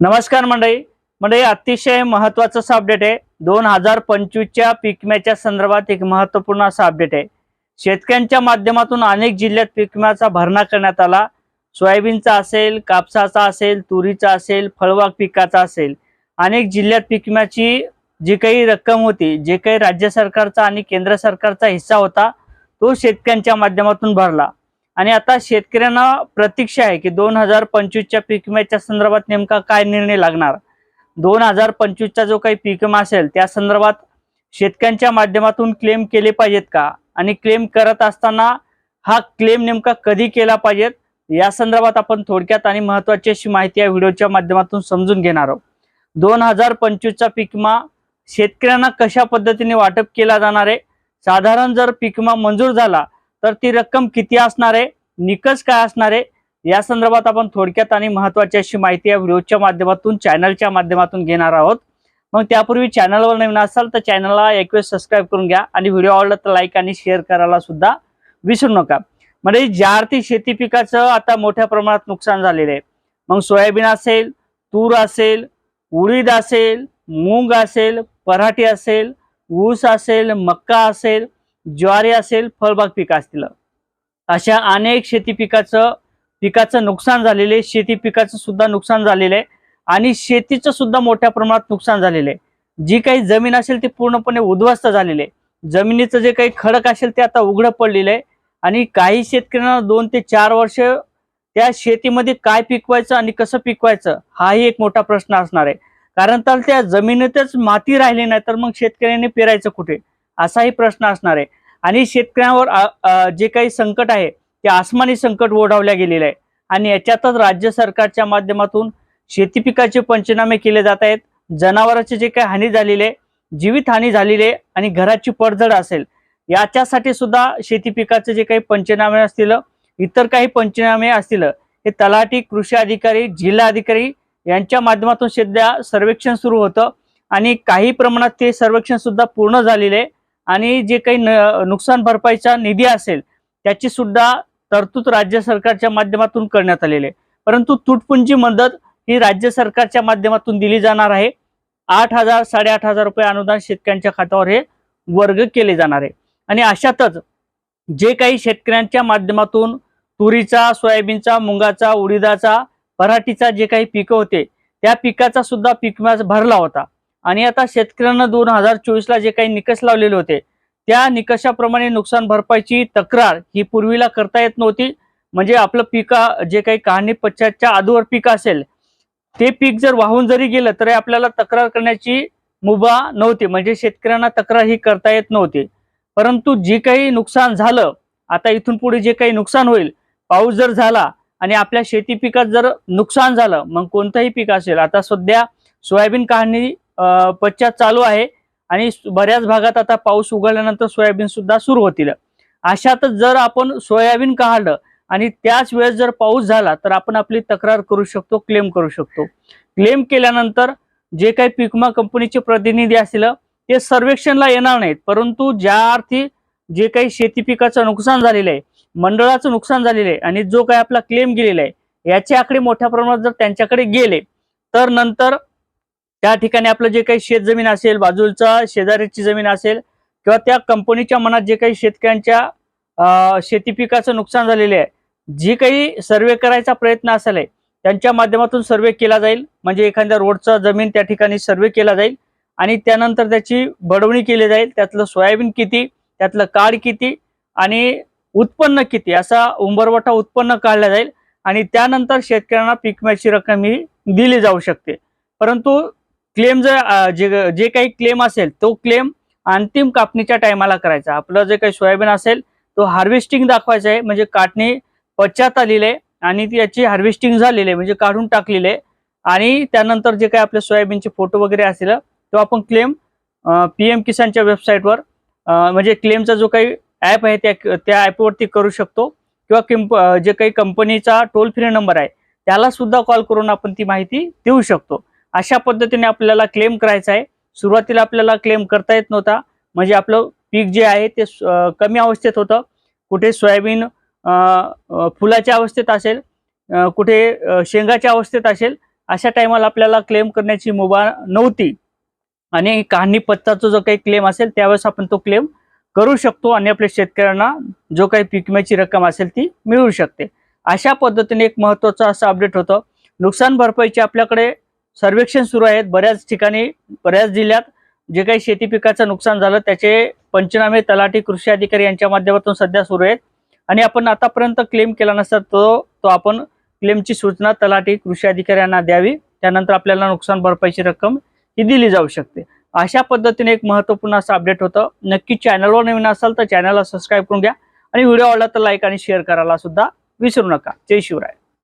नमस्कार मंडळी. मंडळी अतिशय महत्वाचं असं अपडेट आहे. दोन हजार पंचवीसच्या पीक विम्याच्या संदर्भात एक महत्त्वपूर्ण असं अपडेट आहे. शेतकऱ्यांच्या माध्यमातून अनेक जिल्ह्यात पीक विम्याचा भरणा करण्यात आला. सोयाबीनचा असेल कापसाचा असेल तुरीचा असेल फळबाग पिकाचा असेल. अनेक जिल्ह्यात पीक विम्याची जी काही रक्कम होती जे काही राज्य सरकारचा आणि केंद्र सरकारचा हिस्सा होता तो शेतकऱ्यांच्या माध्यमातून भरला. आणि आता शेतकऱ्यांना प्रतीक्षा आहे की दोन हजार पंचवीसच्या पीक विम्याच्या संदर्भात नेमका काय निर्णय लागणार? दोन हजार पंचवीसचा जो काही पीक विमा असेल त्या संदर्भात शेतकऱ्यांच्या माध्यमातून क्लेम केले पाहिजेत का? आणि क्लेम करत असताना हा क्लेम नेमका कधी केला पाहिजेत? या संदर्भात आपण थोडक्यात आणि महत्वाची अशी माहिती या व्हिडिओच्या माध्यमातून समजून घेणार आहोत. दोन हजार पंचवीसचा पीक विमा शेतकऱ्यांना कशा पद्धतीने वाटप केला जाणार आहे? साधारण जर पीक विमा मंजूर झाला तर ती रक्कम किती असणार आहे? निकष काय असणार आहे? या संदर्भात आपण थोडक्यात आणि महत्वाची अशी माहिती या व्हिडिओच्या माध्यमातून चॅनलच्या माध्यमातून घेणार आहोत. मग त्यापूर्वी चॅनलवर नवीन असाल तर चॅनलला एक वेळ सबस्क्राईब करून घ्या आणि व्हिडिओ आवडला तर लाईक आणि शेअर करायला सुद्धा विसरू नका. म्हणजे ज्या अर्थी शेती पिकाचं आता मोठ्या प्रमाणात नुकसान झालेलं आहे. मग सोयाबीन असेल तूर असेल उडीद असेल मूग असेल पराठी असेल ऊस असेल मक्का असेल ज्वारी असेल फळबाग पीक असतील. अशा अनेक शेती पिकाचं पिकाचं नुकसान झालेले शेती पिकाचं सुद्धा नुकसान झालेलं आहे आणि शेतीचं सुद्धा मोठ्या प्रमाणात नुकसान झालेलं. आहे जी काही जमीन असेल ती पूर्णपणे उद्ध्वस्त झालेली. आहे जमिनीचं जे काही खडक असेल ते आता उघडं पडलेलं आहे आणि काही शेतकऱ्यांना दोन ते चार वर्ष त्या शेतीमध्ये काय पिकवायचं आणि कसं पिकवायचं हाही एक मोठा प्रश्न असणार आहे. कारण तर त्या जमिनीतच माती राहिली नाही तर मग शेतकऱ्यांनी पेरायचं कुठे? असाही प्रश्न असणार आहे. आणि शेतकऱ्यांवर जे काही संकट आहे ते आसमानी संकट ओढावल्या गेलेलं आहे. आणि याच्यातच राज्य सरकारच्या माध्यमातून शेती पिकाचे पंचनामे केले जात आहेत. जनावरांची जे काही हानी झालेली आहे जीवित हानी झालेली आहे आणि घराची पडझड असेल याच्यासाठी सुद्धा शेती पिकाचे जे काही पंचनामे असतील इतर काही पंचनामे असतील हे तलाठी कृषी अधिकारी जिल्हा अधिकारी यांच्या माध्यमातून सध्या सर्वेक्षण सुरू होतं. आणि काही प्रमाणात ते सर्वेक्षण सुद्धा पूर्ण झालेले आहे. आणि जे काही न- नुकसान भरपाईचा निधी असेल त्याची सुद्धा तरतूद राज्य सरकारच्या माध्यमातून करण्यात आलेली आहे. परंतु तुटपुंजी मदत ही राज्य सरकारच्या माध्यमातून दिली जाणार आहे. आठ हजार साडेआठ हजार रुपये अनुदान शेतकऱ्यांच्या खात्यावर हे वर्ग केले जाणार आहे. आणि अशातच जे काही शेतकऱ्यांच्या माध्यमातून तुरीचा सोयाबीनचा मुंगाचा उडीदाचा पराठीचा जे काही पिकं होते त्या पिकाचा सुद्धा पीक विमा भरला होता. आणि आता शेतकऱ्यांना दोन हजार चोवीसला जे काही निकष लावलेले होते त्या निकषाप्रमाणे नुकसान भरपाईची तक्रार ही पूर्वीला करता येत नव्हती. म्हणजे आपलं पिका जे काही कहाणी पश्चातच्या आधीवर पीक असेल ते पीक जर वाहून जरी गेलं तरी आपल्याला तक्रार करण्याची मुभा नव्हती. म्हणजे शेतकऱ्यांना तक्रार ही करता येत नव्हती. परंतु जे काही नुकसान झालं आता इथून पुढे जे काही नुकसान होईल पाऊस जर झाला आणि आपल्या शेती पिकात जर नुकसान झालं मग कोणतंही पीक असेल. आता सध्या सोयाबीन काढणी पश्चात चालू आहे आणि बऱ्याच भागात आता पाऊस उघडल्यानंतर सोयाबीन सुद्धा सुरू होतील. अशातच जर आपण सोयाबीन काढलं आणि त्याच वेळेस जर पाऊस झाला तर आपण आपली तक्रार करू शकतो क्लेम करू शकतो. क्लेम केल्यानंतर जे काही पिकमा कंपनीचे प्रतिनिधी असतील ते सर्वेक्षणला येणार नाहीत. परंतु ज्या अर्थी जे काही शेती पिकाचं नुकसान झालेलं आहे मंडळाचं नुकसान झालेलं आहे आणि जो काही आपला क्लेम गेलेला आहे याचे आकडे मोठ्या प्रमाणात जर त्यांच्याकडे गेले तर नंतर त्या ठिकाणी आपलं जे काही शेतजमीन असेल बाजूचा शेजारीची जमीन असेल किंवा त्या कंपनीच्या मनात जे काही शेतकऱ्यांच्या शेती पिकाचं नुकसान झालेले आहे जी काही सर्वे करायचा प्रयत्न असेल आहे, त्यांच्या माध्यमातून सर्वे केला जाईल. म्हणजे एखाद्या रोडचा जमीन त्या ठिकाणी सर्वे केला जाईल आणि त्यानंतर त्याची बडवणी केली जाईल. त्यातलं सोयाबीन किती त्यातलं काळ किती आणि उत्पन्न किती असा उंबरवटा उत्पन्न काढला जाईल आणि त्यानंतर शेतकऱ्यांना पीक विम्याची रक्कम ही दिली जाऊ शकते. परंतु क्लेम जर जे जे काही क्लेम असेल तो क्लेम अंतिम कापणीच्या टायमाला करायचा. आपलं जे काही सोयाबीन असेल तो हार्वेस्टिंग दाखवायचा आहे. म्हणजे काटणी पश्चात आलेली आहे आणि ती याची हार्वेस्टिंग झालेली आहे. म्हणजे काढून टाकलेली आहे. आणि त्यानंतर जे काही आपले सोयाबीनचे फोटो वगैरे असेल तो आपण क्लेम पी एम किसानच्या वेबसाईटवर म्हणजे क्लेमचा जो काही ॲप आहे त्या त्या ॲपवरती करू शकतो. किंवा किंप जे काही कंपनीचा टोल फ्री नंबर आहे त्याला सुद्धा कॉल करून आपण ती माहिती देऊ शकतो. अशा पद्धतीने आपल्याला क्लेम करायचा आहे. सुरुवातीला आपल्याला क्लेम करता येत नव्हता. म्हणजे आपलं पीक जे आहे ते कमी अवस्थेत होतं. कुठे सोयाबीन फुलाच्या अवस्थेत असेल कुठे शेंगाच्या अवस्थेत असेल अशा टायमाला आपल्याला क्लेम करण्याची मुभा नव्हती. आणि कहाणी पत्ताचा जो काही क्लेम असेल त्यावेळेस आपण तो क्लेम करू शकतो आणि आपल्या शेतकऱ्यांना जो काही पीक विम्याची रक्कम असेल ती मिळू शकते. अशा पद्धतीने एक महत्त्वाचं असं अपडेट होतं. नुकसान भरपाईची आपल्याकडे सर्वेक्षण सुरू आहेत. बऱ्याच ठिकाणी बऱ्याच जिल्ह्यात जे काही शेती पिकाचं नुकसान झालं त्याचे पंचनामे तलाठी कृषी अधिकारी यांच्या माध्यमातून सध्या सुरू आहेत. आणि आपण आतापर्यंत क्लेम केला नसता तो तो आपण क्लेमची सूचना तलाठी कृषी अधिकाऱ्यांना द्यावी. त्यानंतर आपल्याला नुकसान भरपाईची रक्कम ही दिली जाऊ शकते. अशा पद्धतीने एक महत्त्वपूर्ण असं अपडेट होतं. नक्की चॅनलवर नवीन असाल तर चॅनलला सबस्क्राईब करून घ्या. आणि व्हिडिओ आवडला तर लाईक आणि शेअर करायला सुद्धा विसरू नका. जय शिवराय.